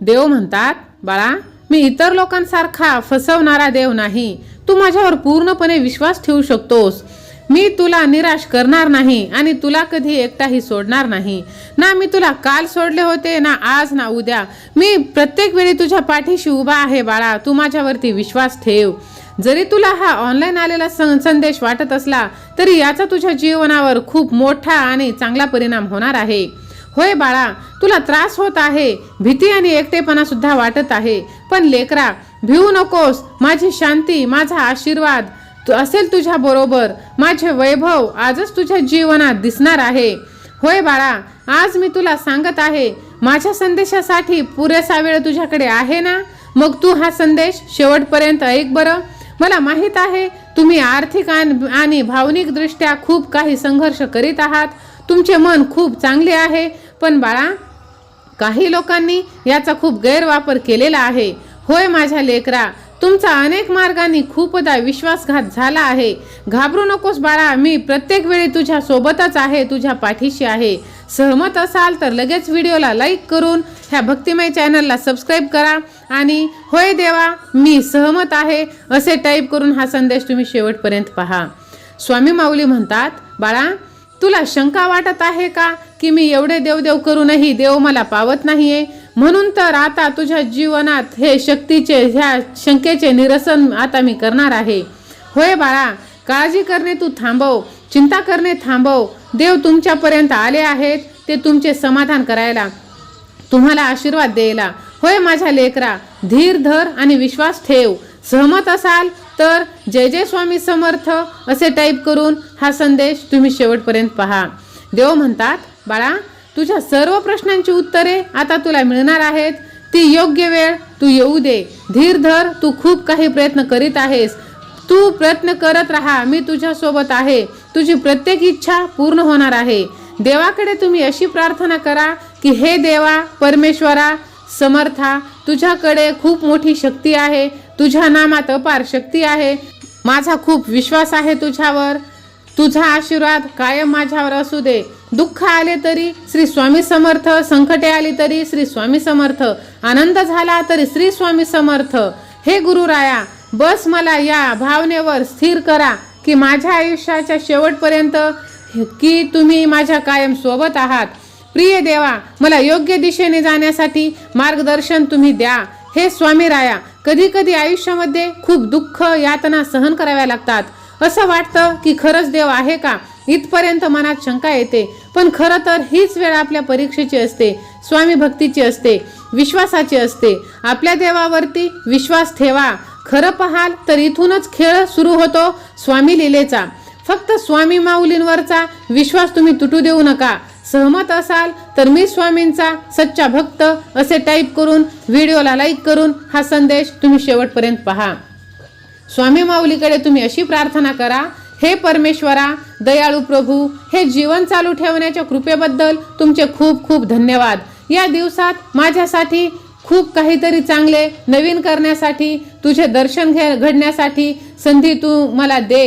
देव म्हणतात बाळा मी इतर लोकांसारखा फसवणारा देव नाही. तू माझ्यावर पूर्णपणे विश्वास ठेवू शकतोस. मी तुला निराश करणार नाही आणि तुला कधी एकटाही सोडणार नाही. ना मी तुला काल सोडले होते ना आज ना उद्या. मी प्रत्येक वेळी तुझ्या पाठीशी उभा आहे बाळा. तू माझ्यावरती विश्वास ठेव. जरी तुला हा ऑनलाईन आलेला संदेश वाटत असला तरी याचा तुझ्या जीवनावर खूप मोठा आणि चांगला परिणाम होणार आहे. होय बाळा तुला त्रास होत आहे. भीती आणि एकटेपणा सुद्धा वाटत आहे. पण लेकरा भिवू नकोस. माझी शांती माझा आशीर्वाद तू असेल तुझ्या बरोबर. माझे वैभव आजच तुझ्या जीवनात दिसणार आहे. होय बाळा आज मी तुला सांगत आहे माझ्या संदेशासाठी पुरेसा वेळ तुझ्याकडे आहे ना? मग तू हा संदेश शेवटपर्यंत ऐक बरं. मला माहीत आहे तुम्ही आर्थिक आणि भावनिकदृष्ट्या खूप काही संघर्ष करीत आहात. तुमचे मन खूप चांगले आहे. पण बाळा काही लोकांनी याचा खूप गैरवापर केलेला आहे. होय माझ्या लेकरा तुमचा अनेक मार्गांनी खूपदा विश्वासघात झाला आहे. घाबरू नकोस बाळा मी प्रत्येक वेळी तुझ्या सोबतच आहे तुझ्या पाठीशी आहे. सहमत असाल तर लगेच व्हिडिओला लाईक करून ह्या भक्तिमय चॅनलला सबस्क्राईब करा. आणि होय देवा मी सहमत आहे असे टाईप करून हा संदेश तुम्ही शेवटपर्यंत पहा. स्वामी माऊली म्हणतात बाळा तुला शंका वाटत आहे का? की मी एवढे देवदेव करूनही देव मला पावत नाहीये. म्हणून तर आता तुझ्या जीवनात हे शक्तीचे ह्या शंकेचे निरसन आता मी करणार आहे. होय बाळा काळजी करणे तू थांबव चिंता करणे थांबव. देव तुमच्यापर्यंत आले आहेत ते तुमचे समाधान करायला तुम्हाला आशीर्वाद द्यायला. होय माझ्या लेकरा धीर धर आणि विश्वास ठेव. सहमत असाल तर जय जय स्वामी समर्थ असे टाईप करून हा संदेश तुम्ही शेवटपर्यंत पहा. देव म्हणतात बाळा तुझ्या सर्व प्रश्नांची उत्तरे आता तुला मिळणार आहेत. ती योग्य वेळ तू येऊ दे. धीर धर तू खूप काही प्रयत्न करीत आहेस. तू प्रयत्न करत राहा मी तुझ्यासोबत आहे. तुझी प्रत्येक इच्छा पूर्ण होणार आहे. देवाकडे तुम्ही अशी प्रार्थना करा की हे देवा परमेश्वरा समर्था तुझ्याकडे खूप मोठी शक्ती आहे. तुझ्या नामात अपार शक्ती आहे. माझा खूप विश्वास आहे तुझ्यावर. तुझा आशीर्वाद कायम माझ्यावर असू दे. दुःख आले तरी श्री स्वामी समर्थ संकटे आली तरी श्री स्वामी समर्थ आनंद झाला तरी श्री स्वामी समर्थ. हे गुरुराया बस मला या भावनेवर स्थिर करा की माझ्या आयुष्याच्या शेवटपर्यंत की तुम्ही माझ्या कायम सोबत आहात. प्रिय देवा मला योग्य दिशेने जाण्यासाठी मार्गदर्शन तुम्ही द्या. हे स्वामी राया कधी कधी आयुष्यामध्ये खूप दुःख यातना सहन कराव्या लागतात. असं वाटतं की खरंच देव आहे का? इथपर्यंत मनात शंका येते. पण खरं तर हीच वेळ आपल्या परीक्षेची असते स्वामी भक्तीची असते विश्वासाची असते. आपल्या देवावरती विश्वास ठेवा. खरं पाहाल तर इथूनच खेळ सुरू होतो स्वामी लिलेचा. फक्त स्वामी माऊलींवरचा विश्वास तुम्ही तुटू देऊ नका. सहमत असाल तर मी स्वामींचा सच्चा भक्त असे टाईप करून व्हिडिओला लाईक करून हा संदेश तुम्ही शेवटपर्यंत पहा. स्वामी माऊलीकडे तुम्ही अशी प्रार्थना करा हे परमेश्वरा दयाळू प्रभू हे जीवन चालू ठेवण्याच्या कृपेबद्दल तुमचे खूप खूप धन्यवाद. या दिवसात माझ्यासाठी खूप काहीतरी चांगले नवीन करण्यासाठी तुझे दर्शन घे घडण्यासाठी संधी तू मला दे.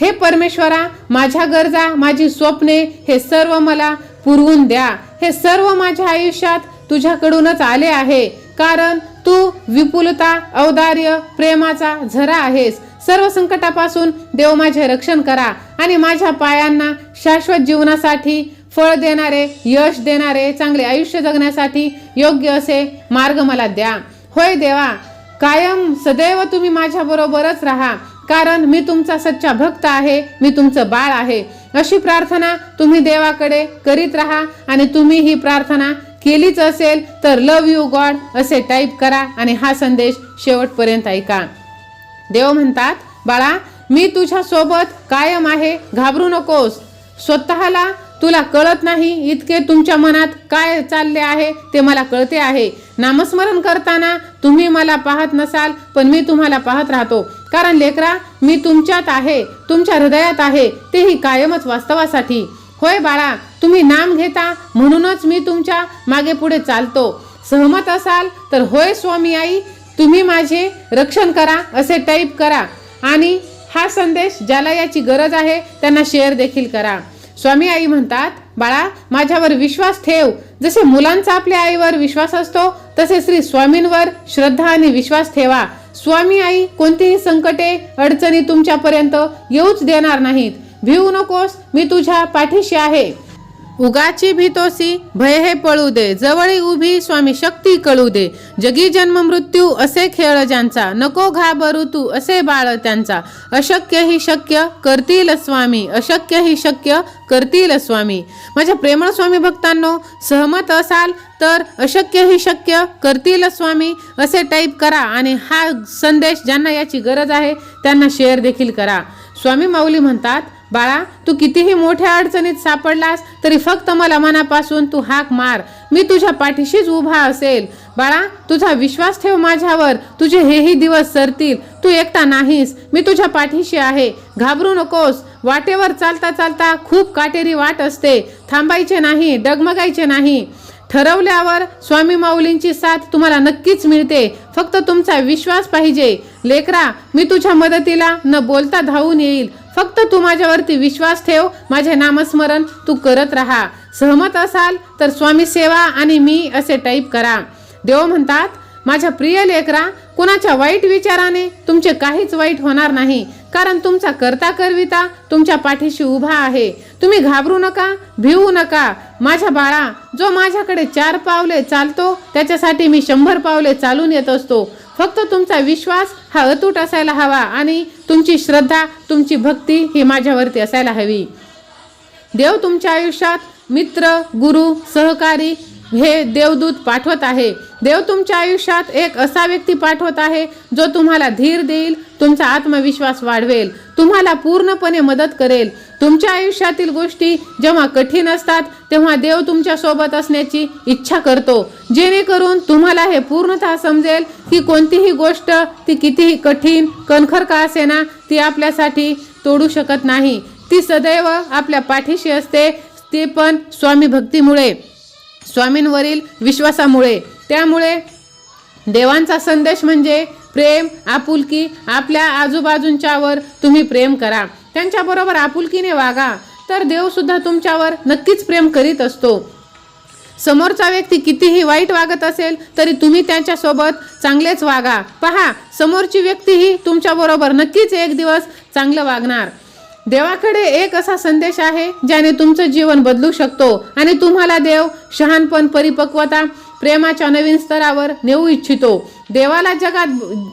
हे परमेश्वरा माझ्या गरजा माझी स्वप्ने हे सर्व मला पुरवून द्या. हे सर्व माझ्या आयुष्यात तुझ्याकडूनच आले आहे. कारण तू विपुलता औदार्य प्रेमाचा झरा आहेस. सर्व संकटापासून देव माझे रक्षण करा आणि माझ्या पायांना शाश्वत जीवनासाठी फळ देणारे यश देणारे चांगले आयुष्य जगण्यासाठी योग्य असे मार्ग मला द्या. होय देवा कायम सदैव तुम्ही माझ्या बरोबरच राहा कारण मी तुमचा सच्चा भक्त आहे मी तुमचं बाळ आहे. अशी प्रार्थना तुम्ही देवाकडे करीत राहा आणि तुम्ही ही प्रार्थना केलीच असेल तर लव यू गॉड असे टाईप करा आणि हा संदेश शेवटपर्यंत ऐका. देव म्हणतात बाळा मी तुझ्या सोबत कायम आहे घाबरू नकोस. स्वतःला तुला कळत नाही इतके तुमच्या मनात काय चालले आहे ते मला कळते आहे. नामस्मरण करताना तुम्ही मला पाहत नसाल पण मी तुम्हाला पाहत राहतो. कारण लेकरा मी तुमच्यात आहे तुमच्या हृदयात आहे तेही कायमच वास्तवासाठी. होय बाळा तुम्ही नाम घेता म्हणूनच मी तुमच्या मागे पुढे चालतो. सहमत असाल तर होय स्वामी आई तुम्ही माझे रक्षण करा असे टाईप करा. आणि हा संदेश ज्याला याची गरज आहे त्यांना शेअर देखील करा. स्वामी आई म्हणतात बाळा माझ्यावर विश्वास ठेव. जसे मुलांचा आपल्या आईवर विश्वास असतो तसे श्री स्वामींवर श्रद्धा आणि विश्वास ठेवा. स्वामी आई कोणतीही संकटे अडचणी तुमच्यापर्यंत येऊच देणार नाहीत. भिवू नकोस मी तुझ्या पाठीशी आहे. उगाची भीतोसी भय हे पळू दे. जवळी उभी स्वामी शक्ती कळू दे. जगी जन्म मृत्यू असे खेळ ज्यांचा. नको घाबरू तू असे बाळ त्यांचा. अशक्य ही शक्य करतील स्वामी. अशक्य ही शक्य करतील स्वामी. माझ्या प्रेमळ स्वामी भक्तांनो सहमत असाल तर अशक्य ही शक्य करतील स्वामी असे टाईप करा आणि हा संदेश ज्यांना याची गरज आहे त्यांना शेअर देखील करा. स्वामी माऊली म्हणतात बाळा तू कितीही मोठ्या अडचणीत सापडलास तरी फक्त मला मनापासून तू हाक मार. मी तुझ्या पाठीशीच उभा असेल. बाळा तुझा विश्वास ठेव माझ्यावर. तुझे हेही दिवस सरतील. तू एकटा नाहीस. मी तुझ्या पाठीशी आहे. घाबरू नकोस. वाटेवर चालता चालता खूप काटेरी वाट असते. थांबायचे नाही डगमगायचे नाही. ठरवल्यावर स्वामी माऊलींची साथ तुम्हाला नक्कीच मिळते. फक्त तुमचा विश्वास पाहिजे. लेकरा मी तुझ्या मदतीला न बोलता धावून येईल. फक्त तू माझ्यावरती विश्वास ठेव माझे नामस्मरण तू करत राहा. सहमत असाल तर स्वामी सेवा आणि मी असे टाईप करा. देव म्हणतात माझ्या प्रिय लेकरा कुणाच्या वाईट विचाराने तुमचे काहीच वाईट होणार नाही. कारण तुमचा करता करविता तुमच्या पाठीशी उभा आहे. तुम्ही घाबरू नका भिवू नका. माझ्या बाळा जो माझ्याकडे चार पावले चालतो त्याच्यासाठी मी शंभर पावले चालून येत असतो. फक्त तुमचा विश्वास हा अतूट असायला हवा आणि तुमची श्रद्धा तुमची भक्ती ही माझ्यावरती असायला हवी. देव तुमच्या आयुष्यात मित्र गुरु सहकारी हे देवदूत पाठवत आहे. देव तुमच्या आयुष्यात एक असा व्यक्ती पाठवत आहे जो तुम्हाला धीर देईल तुमचा आत्मविश्वास वाढवेल तुम्हाला पूर्णपणे मदत करेल. तुमच्या आयुष्यातील गोष्टी जेव्हा कठीण असतात तेव्हा देव तुमच्यासोबत असण्याची इच्छा करतो. जेणेकरून तुम्हाला हे पूर्णतः समजेल की कोणतीही गोष्ट ती कितीही कठीण कणखर का असेना ती आपल्यासाठी तोडू शकत नाही. ती सदैव आपल्या पाठीशी असते ते पण स्वामी भक्तीमुळे. स्वामींवरील विश्वासामुळे. त्यामुळे देवांचा संदेश म्हणजे प्रेम आपुलकी आपल्या आजूबाजूंच्यावर तुम्ही प्रेम करा. त्यांच्याबरोबर आपुलकीने वागा. तर देवसुद्धा तुमच्यावर नक्कीच प्रेम करीत असतो. समोरचा व्यक्ती कितीही वाईट वागत असेल तरी तुम्ही त्यांच्यासोबत चांगलेच वागा. पहा समोरची व्यक्तीही तुमच्याबरोबर नक्कीच एक दिवस चांगलं वागणार. देवाकडे एक असा संदेश आहे ज्याने तुमचं जीवन बदलू शकतो. आणि तुम्हाला देव शहाणपण परिपक्वता प्रेमाच्या नवीन स्तरावर नेऊ इच्छितो. देवाला जगात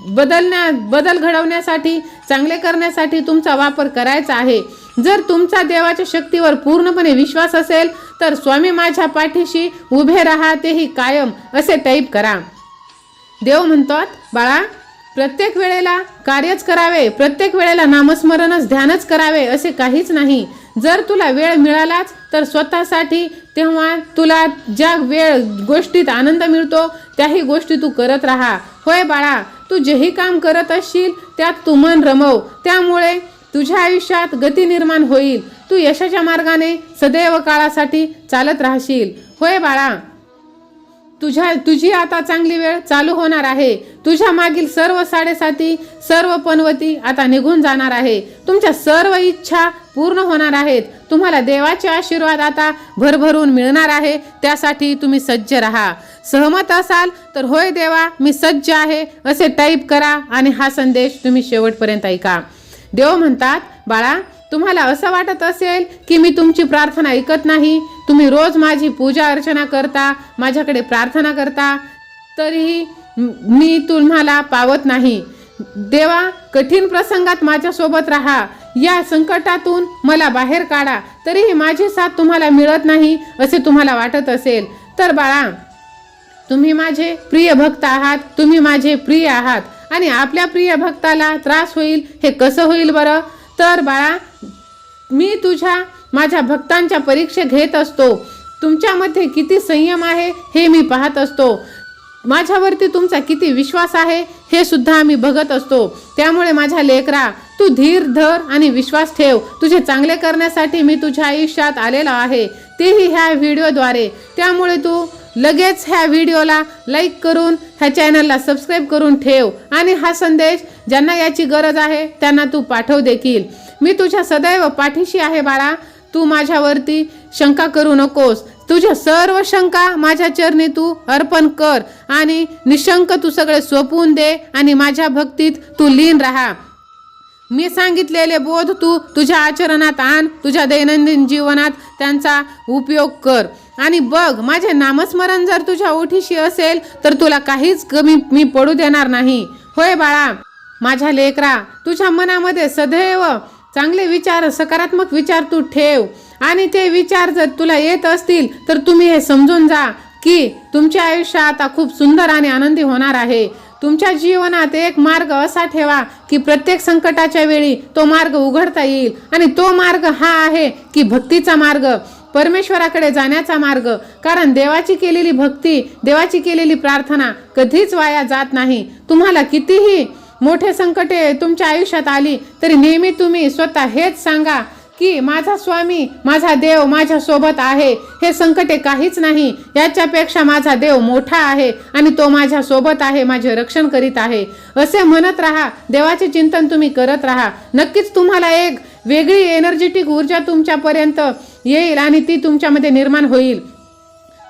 बदलण्या बदल घडवण्यासाठी चांगले करण्यासाठी तुमचा वापर करायचा आहे. जर तुमचा देवाच्या शक्तीवर पूर्णपणे विश्वास असेल तर स्वामी माझ्या पाठीशी उभे राहा तेही कायम असे टाईप करा. देव म्हणतात बाळा प्रत्येक वेळेला कार्यच करावे प्रत्येक वेळेला नामस्मरणच ध्यानच करावे असे काहीच नाही. जर तुला वेळ मिळालाच तर स्वतःसाठी तेव्हा तुला ज्या वेळ गोष्टीत आनंद मिळतो त्याही गोष्टी तू करत राहा. होय बाळा तू जेही काम करत असशील त्यात तू मन रमव. त्यामुळे तुझ्या आयुष्यात गती निर्माण होईल. तू यशाच्या मार्गाने सदैव काळासाठी चालत राहशील. होय बाळा तुझ्या तुझी आता चांगली वेळ चालू होणार आहे. तुझ्या मागील सर्व साडेसाती सर्व पनवती आता निघून जाणार आहे. तुमच्या सर्व इच्छा पूर्ण होणार आहेत. तुम्हाला देवाचे आशीर्वाद आता भरभरून मिळणार आहे. त्यासाठी तुम्ही सज्ज राहा. सहमत असाल तर होय देवा मी सज्ज आहे. असे टाईप करा आणि हा संदेश तुम्ही शेवटपर्यंत ऐका. देव म्हणतात बाळा तुम्हाला असं वाटत असेल की मी तुमची प्रार्थना ऐकत नाही तुम्ही रोज माझी पूजा अर्चना करता माझ्याकडे प्रार्थना करता तरीही मी तुम्हाला पावत नाही. देवा कठीण प्रसंगात माझ्यासोबत राहा. या संकटातून मला बाहेर काढा. तरीही माझी साथ तुम्हाला मिळत नाही असे तुम्हाला वाटत असेल. तर बाळा तुम्ही माझे प्रिय भक्त आहात तुम्ही माझे प्रिय आहात. आणि आपल्या प्रिय भक्ताला त्रास होईल हे कसं होईल बरं? तर बाळा मी तुझ्या माझ्या भक्तांच्या परीक्षा घेत असतो. तुमच्यामध्ये किती संयम आहे हे मी पाहत असतो. माझ्यावरती तुमचा किती विश्वास आहे हे सुद्धा मी बघत असतो. त्यामुळे माझ्या लेकरा तू धीर धर आणि विश्वास ठेव. तुझे चांगले करण्यासाठी मी तुझ्या आयुष्यात आलेलो आहे. तेही ह्या व्हिडिओद्वारे. त्यामुळे तू लगेच ह्या व्हिडिओला लाईक करून ह्या चॅनलला सबस्क्राईब करून ठेव. आणि हा संदेश ज्यांना याची गरज आहे त्यांना तू पाठव देखील. मी तुझ्या सदैव पाठीशी आहे बाळा. तू माझ्यावरती शंका करू नकोस. तुझ्या सर्व शंका माझ्या चरणी तू अर्पण कर आणि निशंक तू सगळे सोपवून दे आणि माझ्या भक्तीत तू लीन राहा. मी सांगितलेले बोध तू तुझ्या आचरणात आण तुझ्या दैनंदिन जीवनात त्यांचा उपयोग कर. आणि बघ माझे नामस्मरण जर तुझ्या ओठीशी असेल तर तुला काहीच कमी मी पडू देणार नाही. होय बाळा. माझ्या लेकरा तुझ्या मनामध्ये सदैव चांगले विचार सकारात्मक विचार तू ठेव. आणि ते विचार जर तुला येत असतील तर तुम्ही हे समजून जा की तुमचे आयुष्य आता खूप सुंदर आणि आनंदी होणार आहे. तुमच्या जीवनात एक मार्ग असा ठेवा की प्रत्येक संकटाच्या वेळी तो मार्ग उघडता येईल. आणि तो मार्ग हा आहे की भक्तीचा मार्ग परमेश्वराकडे जाण्याचा मार्ग. कारण देवाची केलेली भक्ती देवाची केलेली प्रार्थना कधीच वाया जात नाही. तुम्हाला कितीही मोठे संकटे तुमच्या आयुष्यात आली तरी नेहमी तुम्ही स्वतः हेच सांगा की माझा स्वामी माझा देव माझ्या सोबत आहे. हे संकटे काहीच नाही. याच्यापेक्षा माझा देव मोठा आहे आणि तो माझ्या सोबत आहे माझे रक्षण करीत आहे. असे म्हणत राहा देवाचे चिंतन तुम्ही करत राहा. नक्कीच तुम्हाला एक वेगळी एनर्जेटिक ऊर्जा तुमच्यापर्यंत येईल आणि ती तुमच्यामध्ये निर्माण होईल.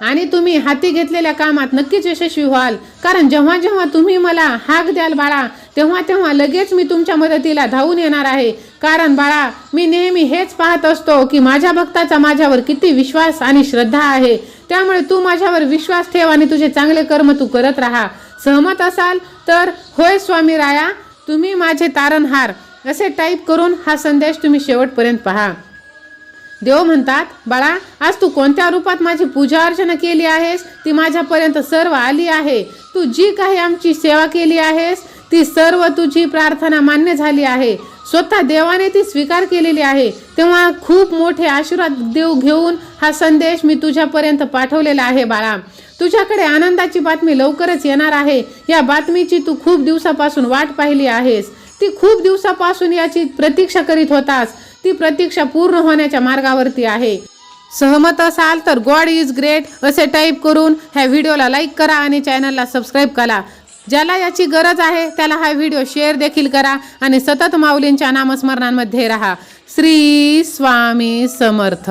आणि तुम्ही हाती घेतलेल्या कामात नक्कीच यशस्वी व्हाल. कारण जेव्हा जेव्हा तुम्ही मला हाक द्याल बाळा तेव्हा तेव्हा लगेच मी तुमच्या मदतीला धावून येणार आहे. कारण बाळा मी नेहमी हेच पाहत असतो की माझ्या भक्ताचा माझ्यावर किती विश्वास आणि श्रद्धा आहे. त्यामुळे तू माझ्यावर विश्वास ठेव आणि तुझे चांगले कर्म तू करत राहा. सहमत असाल तर होय स्वामी राया तुम्ही माझे तारणहार. असे टाईप करून हा संदेश तुम्ही शेवटपर्यंत पहा. देव म्हणतात बाळा आज तू कोणत्या रूपात माझी पूजा अर्चना केली आहेस? ती माझ्यापर्यंत सर्व आली आहे. तू जी काही आमची सेवा केली आहेस ती सर्व तुझी प्रार्थना मान्य झाली आहे. स्वतः देवाने ती स्वीकार केलेली आहे. तेव्हा खूप मोठे आशीर्वाद देव घेऊन हा संदेश मी तुझ्यापर्यंत पाठवलेला आहे बाळा. तुझ्याकडे आनंदाची बातमी लवकरच येणार आहे. या बातमीची तू खूप दिवसापासून वाट पाहिली आहेस. ती खूप दिवसापासून याची प्रतीक्षा करीत होतास. ती प्रतीक्षा पूर्ण होण्याच्या मार्गावरती आहे. सहमत असाल तर गॉड इज ग्रेट असे टाईप करून ह्या व्हिडिओला लाईक करा आणि चॅनलला सबस्क्राईब करा. ज्याला याची गरज आहे त्याला हा व्हिडिओ शेअर देखील करा आणि सतत माऊलींच्या नामस्मरणांमध्ये राहा. श्री स्वामी समर्थ.